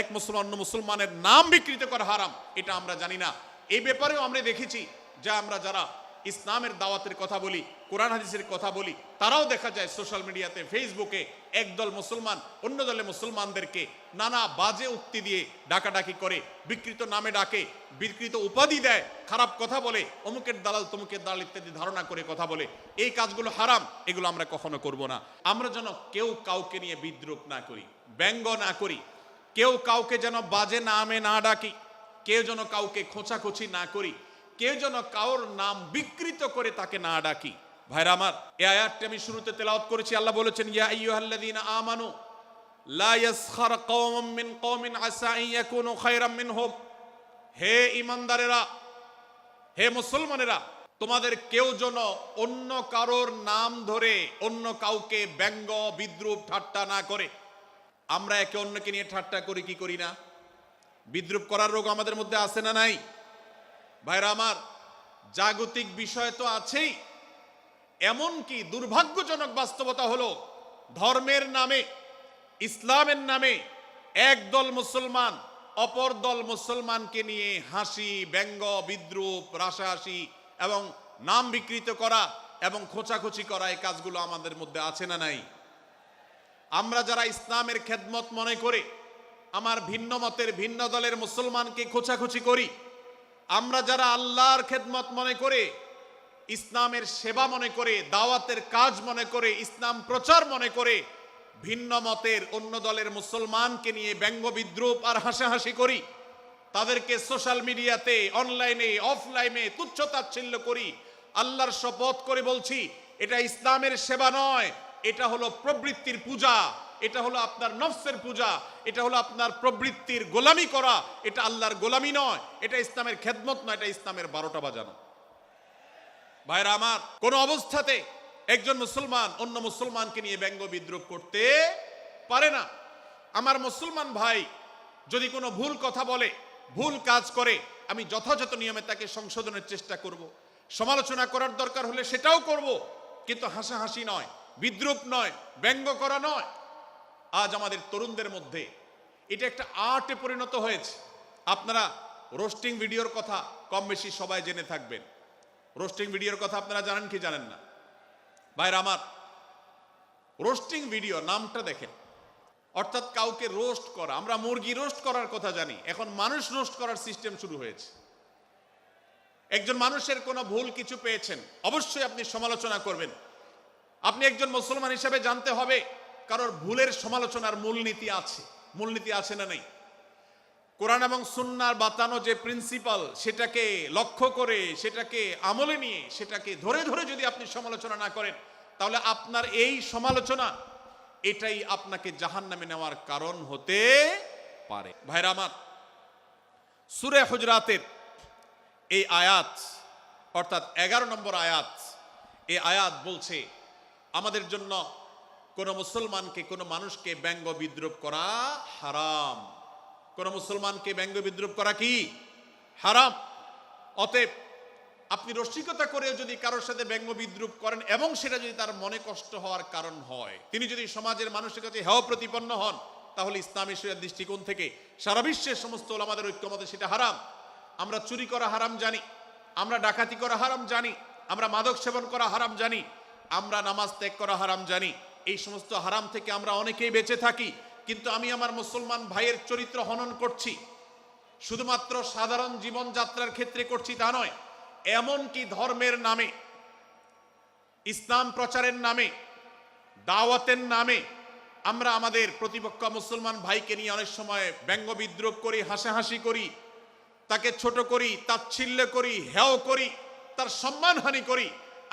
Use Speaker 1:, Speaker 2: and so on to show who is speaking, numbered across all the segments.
Speaker 1: এক মুসলমান, অন্য মুসলমানের নাম বিকৃত করা হারাম, এটা আমরা জানি না। এই ব্যাপারেও আমরা দেখেছি যা আমরা যারা ইসলামের দাওয়াতের কথা বলি, কোরআন হাদিসের কথা বলি, তারাও দেখা যায় সোশ্যাল মিডিয়াতে, ফেসবুকে একদল মুসলমান অন্য দলে মুসলমানদেরকে নানা বাজে উক্তি দিয়ে ডাকাডাকি করে, বিকৃত নামে ডাকে, বিকৃত উপাধি দেয়, খারাপ কথা বলে, অমুকের দালাল তমুকের দালাল ইত্যাদি ধারণা করে কথা বলে। এই কাজগুলো হারাম, এগুলো আমরা কখনো করব না। আমরা যেন কেউ কাউকে নিয়ে বিদ্রুপ না করি, ব্যঙ্গ না করি কেউ কাউকে যেন বাজে নামে না ডাকি, কেউ যেন কাউকে খোঁচাখুচি না করি, কেউ যেন কাউর নাম বিকৃত করে তাকে না ডাকি। ভাইরা আমার এই আয়াতটি আমি শুরুতে তেলাওয়াত করেছি, আল্লাহ বলেছেন, ইয়া আইয়ুহাল্লাযীনা আমানু, লা ইয়াসখার কওমুম মিন কওমিন আসা আন ইয়াকুনু খায়রাম মিনহুম। হে ইমানদারেরা হে মুসলমানেরা, তোমাদের কেউ যেন অন্য কারোর নাম ধরে অন্য কাউকে ব্যঙ্গ, বিদ্রুপ, ঠাট্টা না করে আমরা একে অন্যকে নিয়ে ঠাট্টা করি, কি করি না? বিদ্রুপ করার রোগ আমাদের মধ্যে আছে না নাই? ভাইরা আমার, জাগতিক বিষয় তো আছেই। এমনকি দুর্ভাগ্যজনক বাস্তবতা হলো, ধর্মের নামে, ইসলামের নামে একদল মুসলমান অপর দল মুসলমানকে নিয়ে হাসি, ব্যঙ্গ, বিদ্রুপ, রাসাহাসি এবং নাম বিকৃত করা এবং খোঁচাখুচি করা এই কাজগুলো আমাদের মধ্যে আছে না নাই? আমরা যারা ইসলামের খেদমত মনে করে, আমার ভিন্ন মতের ভিন্ন দলের মুসলমানকে খোঁচাখুচি করি, আমরা যারা আল্লাহর খেদমত মনে করে, ইসলামের সেবা মনে করে, দাওয়াতের কাজ মনে করে, ইসলাম প্রচার মনে করে, ভিন্ন মতের অন্য দলের মুসলমানকে নিয়ে ব্যঙ্গ বিদ্রুপ আর হাসাহাসি করি, তাদেরকে সোশ্যাল মিডিয়াতে, অনলাইনে, অফলাইনে তুচ্ছ তাচ্ছিল্য করি, আল্লাহর শপথ করে বলছি, এটা ইসলামের সেবা নয় এটা হলো প্রবৃত্তির পূজা, এটা হলো আপনার নফসের পূজা, এটা হলো আপনার প্রবৃত্তির গোলামি করা, এটা আল্লাহর গোলামি নয়, এটা ইসলামের খেদমত নয়, এটা ইসলামের বারোটা বাজানো। ভাইরা আমার, কোন অবস্থাতে একজন মুসলমান অন্য মুসলমানকে নিয়ে ব্যঙ্গ বিদ্রুপ করতে পারে না। আমার মুসলমান ভাই যদি কোনো ভুল কথা বলে, ভুল কাজ করে, আমি যথাযথ নিয়মে তাকে সংশোধনের চেষ্টা করব। সমালোচনা করার দরকার হলে সেটাও করব, কিন্তু হাসাহাসি নয়। বিদ্রুপ নয়, ব্যঙ্গ করা নয়। আজ আমাদের তরুণদের মধ্যে এটা একটা আর্টে পরিণত হয়েছে। আপনারা রোস্টিং ভিডিওর কথা কম বেশি সবাই জেনে থাকবেন। রোস্টিং ভিডিওর কথা আপনারা জানেন কি জানেন না? ভাইরা আমার, রোস্টিং ভিডিও নামটা দেখেন। অর্থাৎ কাউকে রোস্ট করা, আমরা মুরগি রোস্ট করার কথা জানি। এখন মানুষ রোস্ট করার সিস্টেম শুরু হয়েছে। একজন মানুষের কোনো ভুল কিছু পেয়েছেন, অবশ্যই আপনি সমালোচনা করবেন। আপনি একজন মুসলমান হিসেবে জানতে হবে কারোর ভুলের সমালোচনার মূলনীতি আছে। মূলনীতি আছে না নেই? কোরআন এবং সুন্নার বাতানো যে প্রিন্সিপাল, সেটাকে লক্ষ্য করে, সেটাকে আমলে নিয়ে, সেটাকে ধরে ধরে যদি আপনি সমালোচনা না করেন, তাহলে আপনার এই সমালোচনা, এটাই আপনাকে জাহান নামে নেওয়ার কারণ হতে পারে। ভাইরা আমার, সুরে হুজরাতের এই আয়াত, অর্থাৎ এগারো নম্বর আয়াত, এই আয়াত বলছে আমাদের জন্য কোন মুসলমানকে, কোনো মানুষকে ব্যঙ্গ বিদ্রুপ করা হারাম। কোন মুসলমানকে ব্যঙ্গ বিদ্রুপ করা কি? হারাম। অতএব আপনি রসিকতা করে যদি কারোর সাথে ব্যঙ্গ বিদ্রুপ করেন এবং সেটা যদি তার মনে কষ্ট হওয়ার কারণ হয়, তিনি যদি সমাজের মানুষের কাছে হেয় প্রতিপন্ন হন, তাহলে ইসলামী শরিয়ার দৃষ্টিকোণ থেকে সারা বিশ্বের সমস্ত আমাদের ঐক্যমতে সেটা হারাম। আমরা চুরি করা হারাম জানি, আমরা ডাকাতি করা হারাম জানি, আমরা মাদক সেবন করা হারাম জানি আমরা নামাজ ত্যাগ করা হারাম জানি। এই সমস্ত হারাম থেকে আমরা অনেকেই বেঁচে থাকি, কিন্তু আমি আমার মুসলমান ভাইয়ের চরিত্র হনন করছি। শুধুমাত্র সাধারণ জীবনযাত্রার ক্ষেত্রে করছি তা নয়, এমনকি ধর্মের নামে, ইসলাম প্রচারের নামে, দাওয়াতের নামে আমরা আমাদের প্রতিপক্ষ মুসলমান ভাইকে নিয়ে অনেক সময় ব্যঙ্গ বিদ্রুপ করি, হাসাহাসি করি, তাকে ছোট করি, তাচ্ছিল্য করি হেও করি, তার সম্মানহানি করি।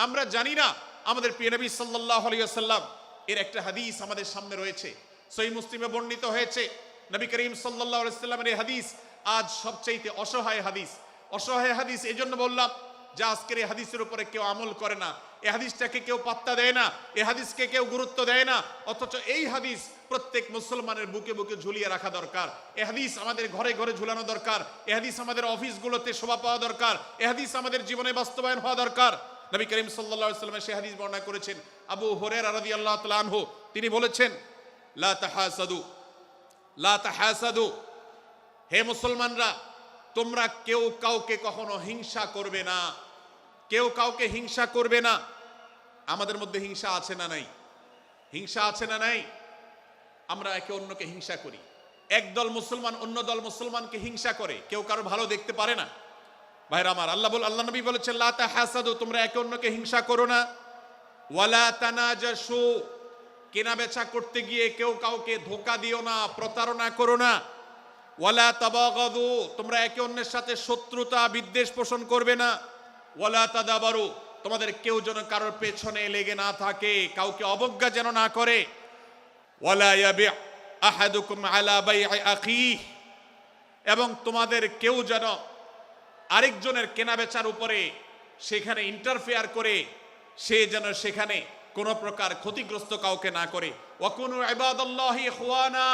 Speaker 1: আমরা জানি না আমাদের প্রিয় নবী সাল্লাহ আলিয়াল্লাম এর একটা হাদিস আমাদের সামনে রয়েছে। সই মুসলিমে বর্ণিত হয়েছে, নবী করিম সাল্লাহ আলাইস্লামের এই হাদিস আজ সবচাইতে অসহায় হাদিস। অসহায় হাদিস এই জন্য বললাম যে আজকের এই হাদিসের উপরে কেউ আমল করে না। এই হাদিসটাকে কেউ পাত্তা দেয় না এই হাদিসকে কেউ গুরুত্ব দেয় না, অথচ এই হাদিস প্রত্যেক মুসলমানের বুকে বুকে ঝুলিয়ে রাখা দরকার। এ হাদিস আমাদের ঘরে ঘরে ঝুলানো দরকার। এ হাদিস আমাদের অফিসগুলোতে শোভা পাওয়া দরকার। এ হাদিস আমাদের জীবনে বাস্তবায়ন হওয়া দরকার। নবী করিম সাল্লাল্লাহু সাল্লামের সে হাদিস বর্ণনা করেছেন। আবু হরের রাদি আল্লাহ তাআলা আনহু, তিনি বলেছেন, লা লা হে মুসলমানরা, তোমরা কেউ কাউকে কখনো হিংসা করবে না। কেউ কাউকে হিংসা করবে না। আমাদের মধ্যে হিংসা আছে না নাই? হিংসা আছে না নাই? আমরা একে অন্যকে হিংসা করি। একদল মুসলমান অন্য দল মুসলমানকে হিংসা করে। কেউ কারও ভালো দেখতে পারে না? ভাইরা আমার আল্লাহ বল আল্লাহ নবী বলেছেন, লা তাহাসাদু, তোমরা একে অন্যকে হিংসা করো না। ওয়ালা তানাজাসু কেনা বেচা করতে গিয়ে কেউ কাউকে ধোকা দিও না, প্রতারণা করো না। ওয়ালা তাবাগাদু, তোমরা একে অন্যের সাথে শত্রুতা, বিদ্বেষ পোষণ করবে না। ওয়ালা তাদাবারু, তোমাদের কেউ যেন কারোর পেছনে লেগে না থাকে, কাউকে অবজ্ঞা যেন না করে। ওয়ালা ইয়াবি আহাদুকুম আলা বাই'i আখিহ, এবং তোমাদের কেউ যেন আরেকজনের কেনাবেচার উপরে সেখানে ইন্টারফেয়ার করে, সে যেন সেখানে কোনো প্রকার ক্ষতিগ্রস্ত কাউকে না করে। ওয়াকুনু ইবাদাল্লাহি ইখওয়ানা।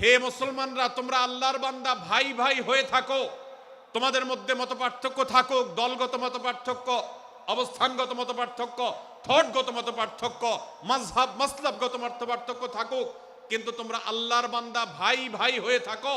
Speaker 1: হে মুসলমানরা, তোমরা আল্লাহর বান্দা, ভাই ভাই হয়ে থাকো। তোমাদের মধ্যে মত পার্থক্য থাকুক, দলগত মত পার্থক্য অবস্থানগত মত পার্থক্য থটগত মত পার্থক্য মাযহাব, মাসলাবগত মত পার্থক্য থাকুক। কিন্তু তোমরা আল্লাহর বান্দা, ভাই ভাই হয়ে থাকো।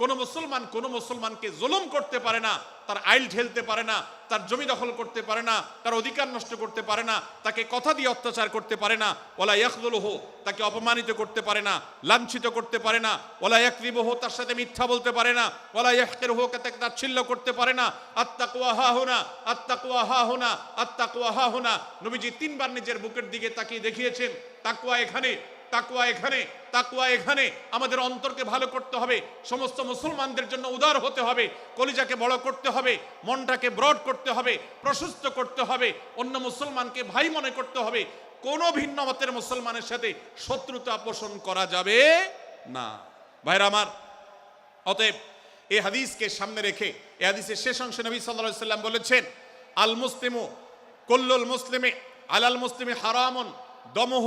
Speaker 1: কোন মুসলমান কোন মুসলমানকে জুলুম করতে পারে না, তার আইল ঠেলতে পারে না, তার জমি দখল করতে পারে না, তার অধিকার নষ্ট করতে পারে না, তাকে কথা দিয়ে অত্যাচার করতে পারে না, ওয়ালা ইয়াখযুলুহু, তাকে অপমানিত করতে পারে না, লাঞ্ছিত করতে পারে না, ওয়ালা ইয়াকযিবুহু, তার সাথে মিথ্যা বলতে পারে না ওলা ইয়াকের ইয়াহকিরুহু তাকে তার তাচ্ছিল্য করতে পারে না আত্তাকওয়া হা হুনা আত্তাকওয়া হা হুনা আত্তাকওয়া হা হুনা, নবীজি তিনবার নিজের বুকের দিকে তাকিয়ে দেখিয়েছেন তাকওয়া এখানে তাকুয়া এখানে তাকুয়া এখানে। আমাদের অন্তরকে ভালো করতে হবে। সমস্ত মুসলমানদের জন্য উদার হতে হবে, কলিজাকে বড় করতে হবে, মনটাকে ব্রড করতে হবে, প্রশস্ত করতে হবে, অন্য মুসলমানকে ভাই মনে করতে হবে। কোনো ভিন্ন মতের মুসলমানের সাথে শত্রুতা পোষণ করা যাবে না। ভাইরা আমার, অতএব এই হাদিসকে সামনে রেখে, এ হাদিসের শেষ অংশে নবী সাল্লাল্লাহু সাল্লাম বলেছেন, আল মুসলিমু কুল্লুল মুসলিমে, আলাল মুসলিমে হারামুন, দমহ।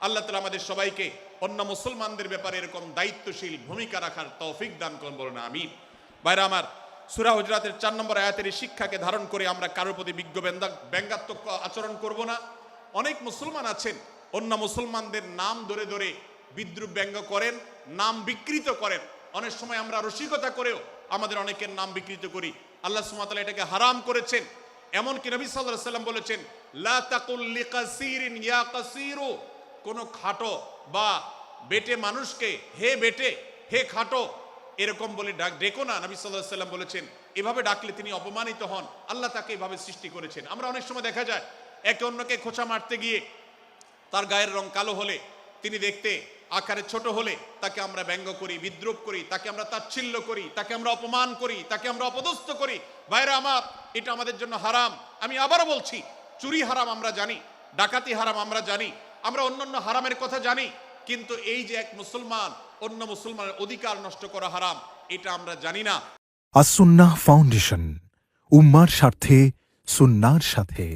Speaker 1: আল্লাহ তালা আমাদের সবাইকে অন্য মুসলমানদের ব্যাপারে এরকম দায়িত্বশীল ভূমিকা রাখার তৌফিক দান করুন, বলুন আমি বাইরে আমার, সুরা হুজরাতের চার নম্বর আয়াতের শিক্ষাকে ধারণ করে আমরা কারোর প্রতি বিজ্ঞ ব্যঙ্গাত্মক আচরণ করব না। অনেক মুসলমান আছেন, অন্য মুসলমানদের নাম ধরে ধরে বিদ্রুপ ব্যঙ্গ করেন, নাম বিকৃত করেন। অনেক সময় আমরা রসিকতা করেও আমাদের অনেকের নাম বিকৃত করি। আল্লাহ সুমাতালা এটাকে হারাম করেছেন। এমনকি নবী সাল্লাহ সাল্লাম বলেছেন, লা তাকুল লিকাসিরিন ইয়া কাসিরু। কোনো খাটো বা বেটে মানুষকে, হে বেটে, হে খাটো, এরকম বলে ডাক, ডেকো না। নবী সাল্লাহ সাল্লাম বলেছেন, এভাবে ডাকলে তিনি অপমানিত হন। আল্লাহ তাকে এভাবে সৃষ্টি করেছেন। আমরা অনেক সময় দেখা যায়, একে অন্যকে খোঁচা মারতে গিয়ে তার গায়ের রং কালো হলে, তিনি দেখতে আকারে ছোট হলে, তাকে আমরা ব্যঙ্গ করি, বিদ্রুপ করি, তাকে আমরা তাচ্ছিল্য করি, তাকে আমরা অপমান করি, তাকে আমরা অপদস্থ করি। বাইরে আমার, এটা আমাদের জন্য হারাম। আমি আবারও বলছি, চুরি হারাম আমরা জানি, ডাকাতি হারাম আমরা জানি আমরা অন্য অন্য হারামের কথা জানি, কিন্তু এই যে এক মুসলমান অন্য মুসলমানের অধিকার নষ্ট করা হারাম, এটা আমরা জানি না।
Speaker 2: আসুন্না ফাউন্ডেশন, উম্মার স্বার্থে, সুন্নার সাথে।